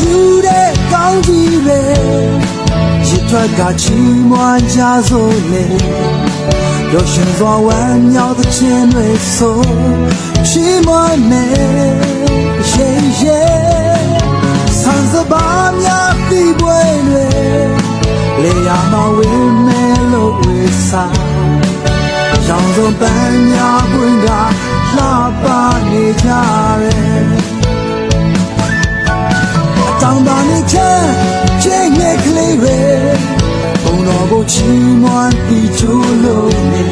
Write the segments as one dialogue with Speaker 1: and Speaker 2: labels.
Speaker 1: ပြူတဲ့ကောင်းကြီးပဲရစ်ထွက်ကချီးမွမ်းကြစို့လေလောရှင်စွာဝမ်းမြောက်တဲ့ခြင်းတွေဆိုချီးမွမ်းနေရေရေဆန်းစပါများပြပွဲတွေလေယာမဝေမဲလို့ဝေစာရောင်စုံပန်းများပွင့်တာလှပနေကြ ချီးမွမ်းပြီးချိုးလို့နေ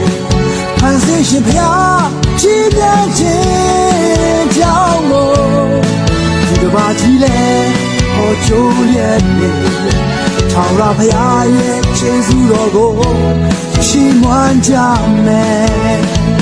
Speaker 1: ဖန်ဆင်းရှင်ဖျားချီးမြှောက်ခြင်းကြောင့်မို့ဒီတစ်ပါးကြီးလဲဟောချိုးလျက်နေထောင်ရဖျားရဲ့ခြေစူးတော်ကိုချီးမွမ်းကြမယ်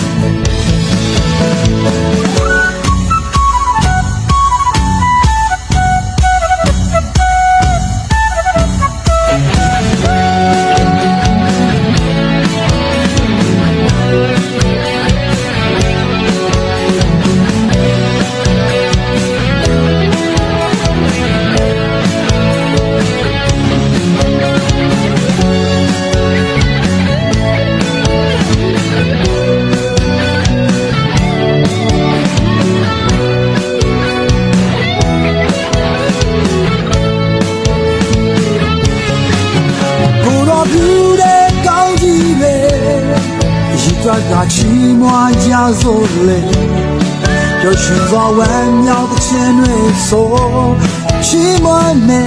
Speaker 1: ရည်တွက်ကချီးမွမ်းကြစို့လေပျော်ရွှင်စွာဝမ်းမြောက်ခြင်းတွေဆိုချီးမွမ်းနေ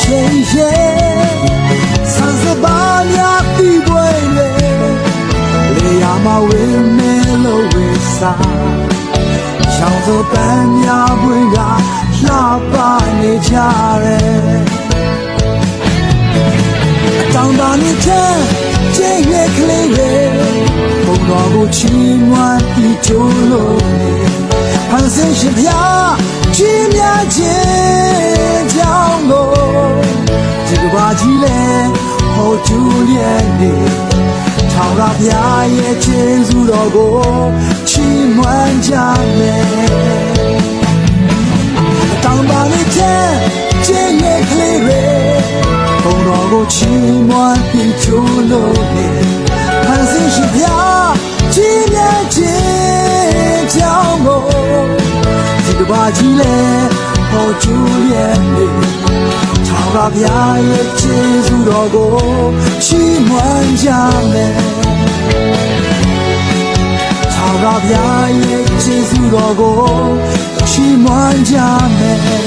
Speaker 1: ရှိရှိဆန်းစပါးများပြီးပွဲလေလေယာမဝင်းမဲလို့ဝေစားရောင်စုံပန်းများပွင့်ကလှပနေကြတယ်တောင်တန်းနဲ့ချမ်းကျိတ်ရဲ့ကလေးတွေဘုံ တော်ကိုချီးမွမ်းပြီးကျိုးလို့နေဖန်ဆင်းရှင်ဖျားချီးမြှောက်ခြင်းကြောင့်လို့ဒီကဘာကြီးလဲဟောကျူးရဲ့နေထောင်ရဖျားရဲ့ခြင်းစုတော်ကိုချီးမွမ်းကြမယ်တောင်ပါနဲ့ချမ်းကျင်းရဲ့ကလေးတွေဘုံတော်ကိုချီးမွမ်းပြီးချိုးလို့နေဖန်ဆ ဒီကဘာကြီးလဲဟောကျူးရဲ့နေထောင်ကပြရဲ့ကျေးဇူးတော်ကိုချီးမွမ်းကြမယ်ထာဝရဘုရားရဲ့ကျေးဇူးတော်ကိုချီးမွမ်းကြမယ်